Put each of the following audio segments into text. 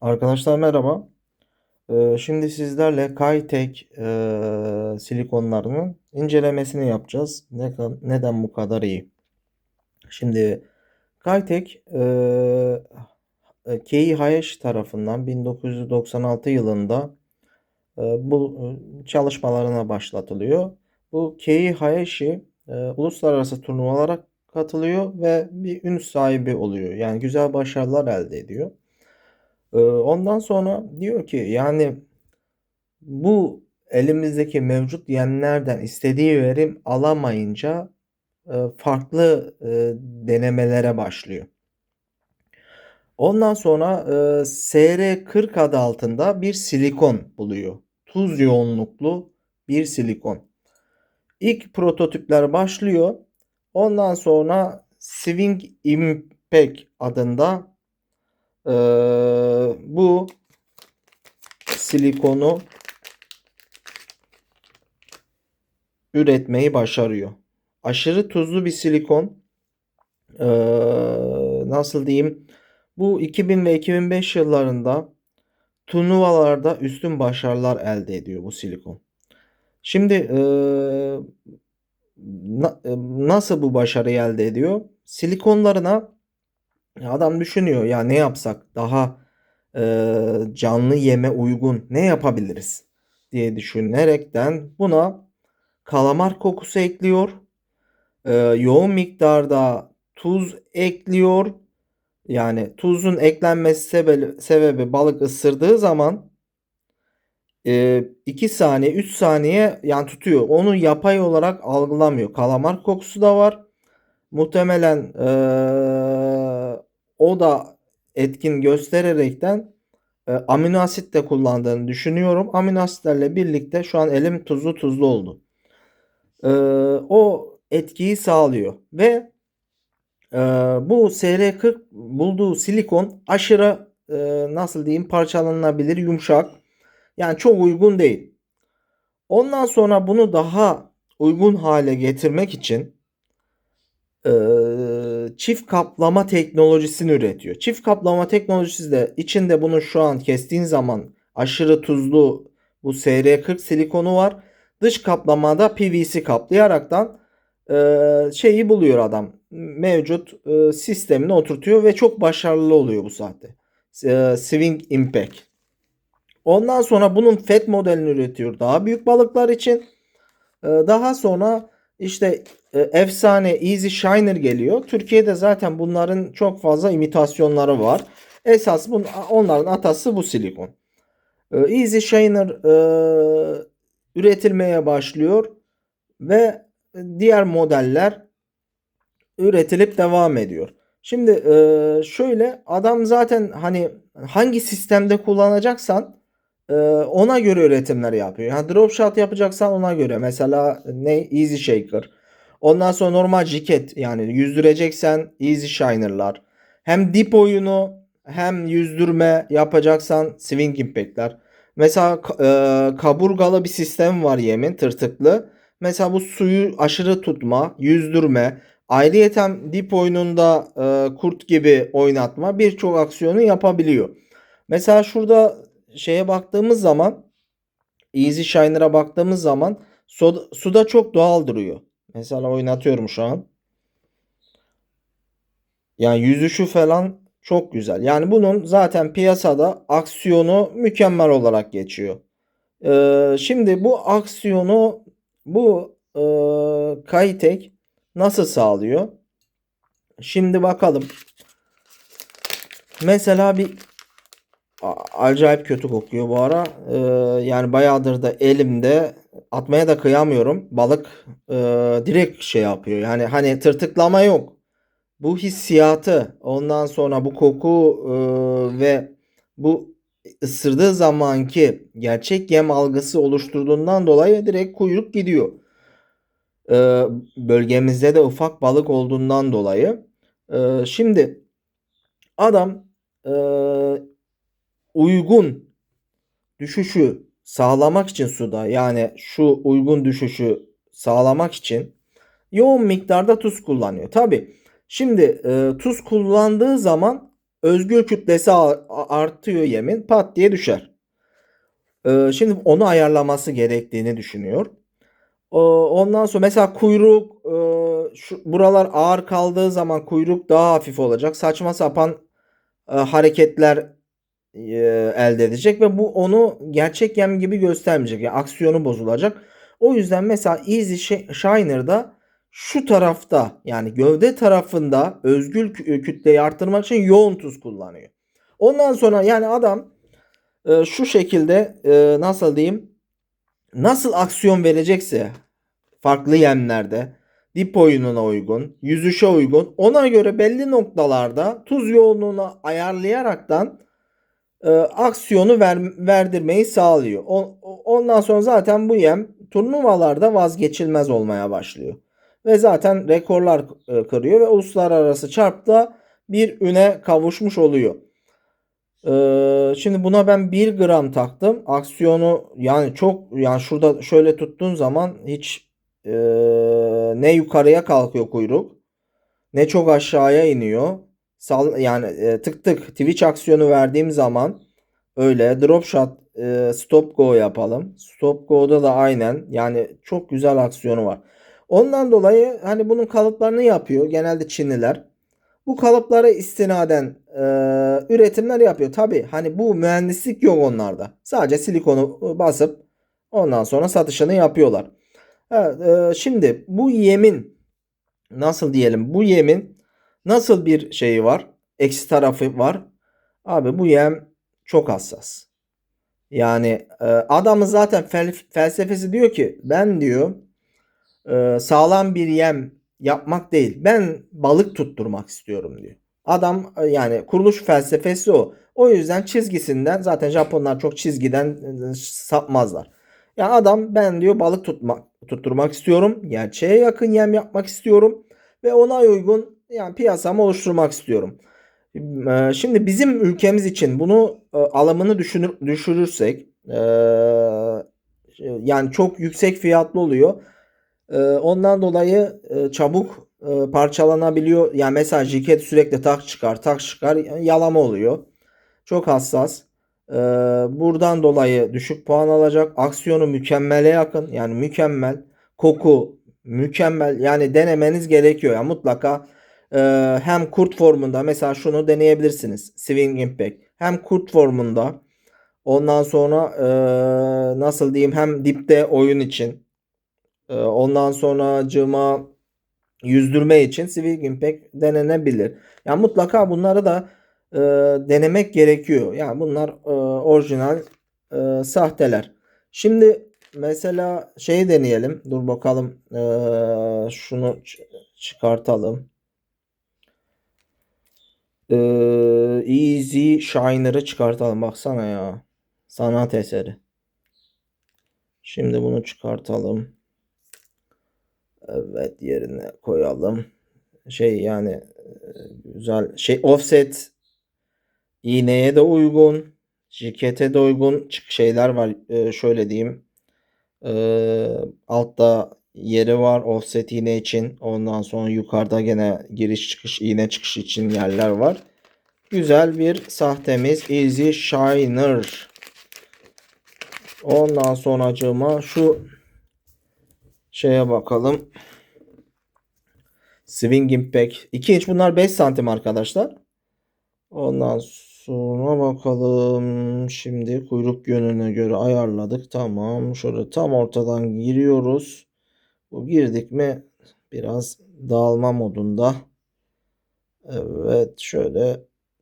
Arkadaşlar merhaba. Ee, şimdi sizlerle Kaytek eee, silikonlarının incelemesini yapacağız. Neden bu kadar iyi? Şimdi Kaytek Kei Hayashi tarafından 1996 yılında eee, bu çalışmalarına başlatılıyor. Bu Kei Hayashi uluslararası turnuvalara katılıyor ve bir ün sahibi oluyor. Yani güzel başarılar elde ediyor. Eee, ondan sonra diyor ki yani bu elimizdeki mevcut yemlerden istediği verim alamayınca eee, farklı eee, denemelere başlıyor. Ondan sonra eee, SR40 adı altında bir silikon buluyor. Tuz yoğunluklu bir silikon. İlk prototipler başlıyor. Ondan sonra Swing Impact adında eee, bu silikonu üretmeyi başarıyor. Aşırı tuzlu bir silikon. Eee, nasıl diyeyim? Bu 2000 ve 2005 yıllarında turnuvalarda üstün başarılar elde ediyor bu silikon. Şimdi eee, na- e, nasıl bu başarıyı elde ediyor? Silikonlarına adam düşünüyor ya ne yapsak daha eee, canlı yeme uygun ne yapabiliriz diye düşünerekten buna kalamar kokusu ekliyor. Eee, yoğun miktarda tuz ekliyor. Yani tuzun eklenmesi sebebi, sebebi balık ısırdığı zaman 2 saniye 3 saniye yani tutuyor. Onu yapay olarak algılamıyor. Kalamar kokusu da var. Muhtemelen eee, o da etkin göstererekten e, amino asit de kullandığını düşünüyorum. Amino asitlerle birlikte şu an elim tuzlu tuzlu oldu. Eee, o etkiyi sağlıyor ve eee, bu SR40 bulduğu silikon aşırı eee, nasıl diyeyim parçalanabilir yumuşak. Yani çok uygun değil. Ondan sonra bunu daha uygun hale getirmek için eee, çift kaplama teknolojisini üretiyor. Çift kaplama teknolojisi de içinde bunu şu an kestiğin zaman aşırı tuzlu bu SR40 silikonu var. Dış kaplamada PVC kaplayaraktan eee, şeyi buluyor adam. Mevcut eee, sistemini oturtuyor ve çok başarılı oluyor bu saatte. Eee, Swing Impact. Ondan sonra bunun FET modelini üretiyor daha büyük balıklar için. Ee, Daha sonra işte e, efsane Easy Shiner geliyor. Türkiye'de zaten bunların çok fazla imitasyonları var. Esas bun, onların atası bu silikon. Ee, Easy Shiner e, üretilmeye başlıyor ve diğer modeller üretilip devam ediyor. Şimdi e, şöyle adam zaten hani hangi sistemde kullanacaksan e, ona göre üretimler yapıyor. Yani drop shot yapacaksan ona göre. Mesela ne Easy Shaker. Ondan sonra normal jiket yani yüzdüreceksen Easy Shiner'lar. Hem dip oyunu hem yüzdürme yapacaksan Swing Impact'ler. Mesela e, kaburgalı bir sistem var yemin tırtıklı. Mesela bu suyu aşırı tutma, yüzdürme, ayrıyeten dip oyununda e, kurt gibi oynatma birçok aksiyonu yapabiliyor. Mesela şurada şeye baktığımız zaman Easy Shiner'a baktığımız zaman suda, suda çok doğal duruyor. Mesela oynatıyorum şu an. Yani yüzüşü falan çok güzel. Yani bunun zaten piyasada aksiyonu mükemmel olarak geçiyor. Ee, şimdi bu aksiyonu bu e, Kaitek nasıl sağlıyor? Şimdi bakalım. Mesela bir acayip kötü kokuyor bu ara. Ee, yani bayağıdır da elimde atmaya da kıyamıyorum. Balık e, direkt şey yapıyor. Yani hani tırtıklama yok. Bu hissiyatı, ondan sonra bu koku e, ve bu ısırdığı zamanki gerçek yem algısı oluşturduğundan dolayı direkt kuyruk gidiyor. Ee, bölgemizde de ufak balık olduğundan dolayı. Ee, şimdi adam e, uygun düşüşü sağlamak için suda yani şu uygun düşüşü sağlamak için yoğun miktarda tuz kullanıyor. Tabi şimdi e, tuz kullandığı zaman özgül kütlesi artıyor yemin pat diye düşer. Ee, şimdi onu ayarlaması gerektiğini düşünüyor. O- Ondan sonra mesela kuyruk e, şu buralar ağır kaldığı zaman kuyruk daha hafif olacak. Saçma sapan e, hareketler e, elde edecek ve bu onu gerçek yem gibi göstermeyecek. Yani aksiyonu bozulacak. O yüzden mesela Easy Sh- Shiner'da şu tarafta yani gövde tarafında özgül kü- kütleyi arttırmak için yoğun tuz kullanıyor. Ondan sonra yani adam e, şu şekilde e, nasıl diyeyim nasıl aksiyon verecekse farklı yemlerde dip oyununa uygun, yüzüşe uygun ona göre belli noktalarda tuz yoğunluğunu ayarlayaraktan e, aksiyonu ver, verdirmeyi sağlıyor. O- ondan sonra zaten bu yem turnuvalarda vazgeçilmez olmaya başlıyor. Ve zaten rekorlar e, kırıyor ve uluslararası çarpta bir üne kavuşmuş oluyor. Ee, şimdi buna ben 1 gram taktım. Aksiyonu yani çok yani şurada şöyle tuttuğun zaman hiç e, ne yukarıya kalkıyor kuyruk ne çok aşağıya iniyor. Sal, yani e, tık tık Twitch aksiyonu verdiğim zaman öyle drop shot e, stop go yapalım. Stop go'da da aynen yani çok güzel aksiyonu var. Ondan dolayı hani bunun kalıplarını yapıyor genelde Çinliler. Bu kalıplara istinaden e, üretimler yapıyor. Tabi hani bu mühendislik yok onlarda. Sadece silikonu basıp ondan sonra satışını yapıyorlar. Evet, e, şimdi bu yemin nasıl diyelim bu yemin nasıl bir şeyi var? Eksi tarafı var. Abi bu yem çok hassas. Yani e, adamın zaten fel- felsefesi diyor ki ben diyor e, sağlam bir yem yapmak değil. Ben balık tutturmak istiyorum diyor. Adam e, yani kuruluş felsefesi o. O yüzden çizgisinden zaten Japonlar çok çizgiden e, sapmazlar. Ya adam ben diyor balık tutmak tutturmak istiyorum. Gerçeğe yakın yem yapmak istiyorum ve ona uygun yani piyasamı oluşturmak istiyorum. E, Şimdi bizim ülkemiz için bunu e, alımını düşünür, düşürürsek e, yani çok yüksek fiyatlı oluyor. Ee, ondan dolayı e, çabuk e, parçalanabiliyor. Yani mesela jiket sürekli tak çıkar tak çıkar yalama oluyor. Çok hassas. Ee, buradan dolayı düşük puan alacak. Aksiyonu mükemmele yakın. Yani mükemmel. Koku mükemmel. Yani denemeniz gerekiyor. Yani mutlaka e, hem kurt formunda mesela şunu deneyebilirsiniz. Swing Impact. Hem kurt formunda ondan sonra e, nasıl diyeyim hem dipte oyun için ee, Ondan sonra cıma yüzdürme için Swing Impact denenebilir. Yani mutlaka bunları da e, denemek gerekiyor. Yani bunlar e, orijinal e, sahteler. Şimdi mesela şey deneyelim. Dur bakalım. E, şunu çıkartalım. E, Easy Shiner'ı çıkartalım. Baksana ya. Sanat eseri. Şimdi bunu çıkartalım. Evet yerine koyalım. Şey yani e, güzel şey offset iğneye de uygun, jikete de uygun çık şeyler var. E, şöyle diyeyim. E, altta yeri var offset iğne için. Ondan sonra yukarıda gene giriş çıkış iğne çıkış için yerler var. Güzel bir sahtemiz Easy Shiner. Ondan sonracığıma şu şeye bakalım. Swing Impact. 2 inç bunlar 5 santim arkadaşlar. Ondan sonra bakalım. Şimdi kuyruk yönüne göre ayarladık. Tamam. Şöyle tam ortadan giriyoruz. Bu girdik mi biraz dağılma modunda. Evet şöyle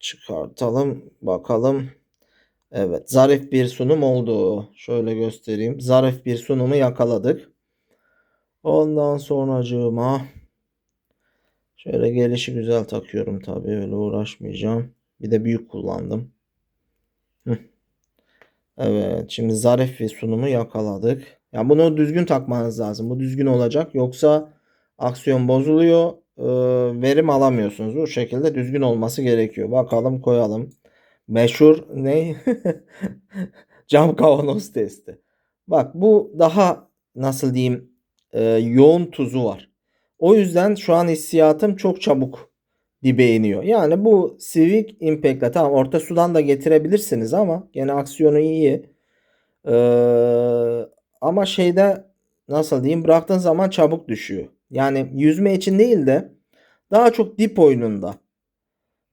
çıkartalım bakalım. Evet zarif bir sunum oldu. Şöyle göstereyim. Zarif bir sunumu yakaladık. Ondan sonracığıma şöyle gelişi güzel takıyorum tabii öyle uğraşmayacağım. Bir de büyük kullandım. Evet şimdi zarif bir sunumu yakaladık. Yani bunu düzgün takmanız lazım. Bu düzgün olacak. Yoksa aksiyon bozuluyor. Ee, verim alamıyorsunuz. Bu şekilde düzgün olması gerekiyor. Bakalım koyalım. Meşhur ne? Cam kavanoz testi. Bak bu daha nasıl diyeyim e, yoğun tuzu var. O yüzden şu an hissiyatım çok çabuk dibe iniyor. Yani bu Civic Impact'la tamam orta sudan da getirebilirsiniz ama gene aksiyonu iyi. Ee, ama şeyde nasıl diyeyim bıraktığın zaman çabuk düşüyor. Yani yüzme için değil de daha çok dip oyununda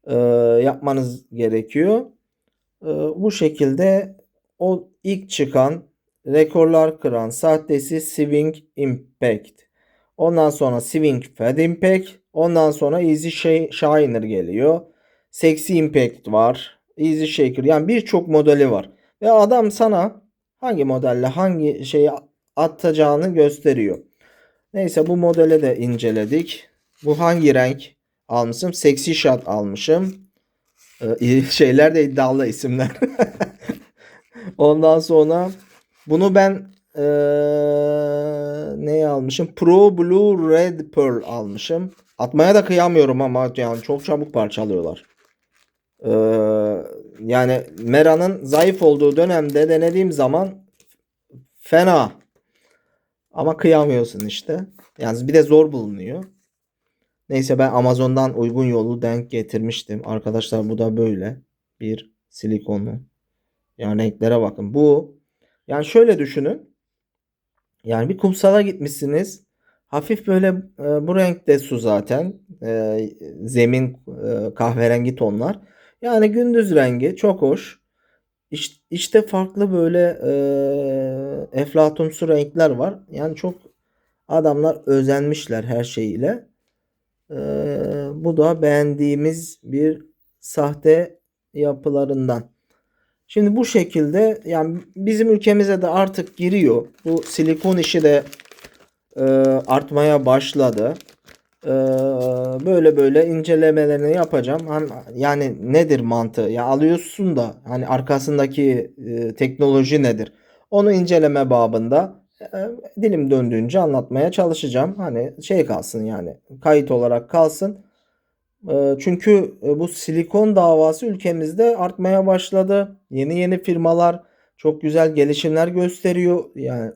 e, yapmanız gerekiyor. E, bu şekilde o ilk çıkan rekorlar kıran sahtesi Swing Impact. Ondan sonra Swing Fed Impact. Ondan sonra Easy Shi- Shiner geliyor. Sexy Impact var. Easy Shaker. Yani birçok modeli var. Ve adam sana hangi modelle hangi şeyi atacağını gösteriyor. Neyse bu modeli de inceledik. Bu hangi renk almışım? Sexy Shot almışım. Ee, şeyler de iddialı isimler. Ondan sonra bunu ben eee neye almışım? Pro Blue Red Pearl almışım. Atmaya da kıyamıyorum ama yani çok çabuk parçalıyorlar. Eee, yani Mera'nın zayıf olduğu dönemde denediğim zaman fena. Ama kıyamıyorsun işte. Yani bir de zor bulunuyor. Neyse ben Amazon'dan uygun yolu denk getirmiştim. Arkadaşlar bu da böyle bir silikonlu. Yani renklere bakın. Bu yani şöyle düşünün. Yani bir kumsala gitmişsiniz. Hafif böyle e, bu renkte su zaten. E, zemin e, kahverengi tonlar. Yani gündüz rengi çok hoş. İş- İşte farklı böyle e, eflatumsu renkler var. Yani çok adamlar özenmişler her şeyiyle. E, bu da beğendiğimiz bir sahte yapılarından. Şimdi bu şekilde yani bizim ülkemize de artık giriyor. Bu silikon işi de e, artmaya başladı. E, böyle böyle incelemelerini yapacağım. Yani nedir mantığı? Ya alıyorsun da hani arkasındaki e, teknoloji nedir? Onu inceleme babında e, dilim döndüğünce anlatmaya çalışacağım. Hani şey kalsın yani kayıt olarak kalsın. E, Çünkü e, bu silikon davası ülkemizde artmaya başladı. Yeni yeni firmalar çok güzel gelişimler gösteriyor. Yani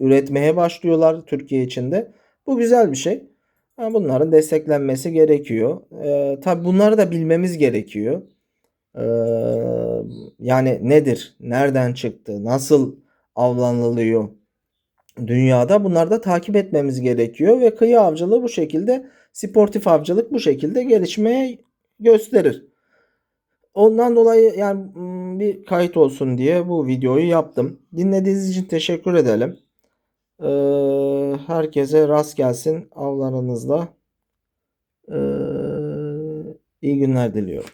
üretmeye başlıyorlar Türkiye içinde. Bu güzel bir şey. Ha, Bunların desteklenmesi gerekiyor. E, tabii bunları da bilmemiz gerekiyor. E, yani nedir? Nereden çıktı? Nasıl avlanılıyor? Dünyada bunları da takip etmemiz gerekiyor ve kıyı avcılığı bu şekilde sportif avcılık bu şekilde gelişmeye gösterir. Ondan dolayı yani mm, bir kayıt olsun diye bu videoyu yaptım. Dinlediğiniz için teşekkür edelim. Ee, herkese rast gelsin avlarınızda. Ee, iyi günler diliyorum.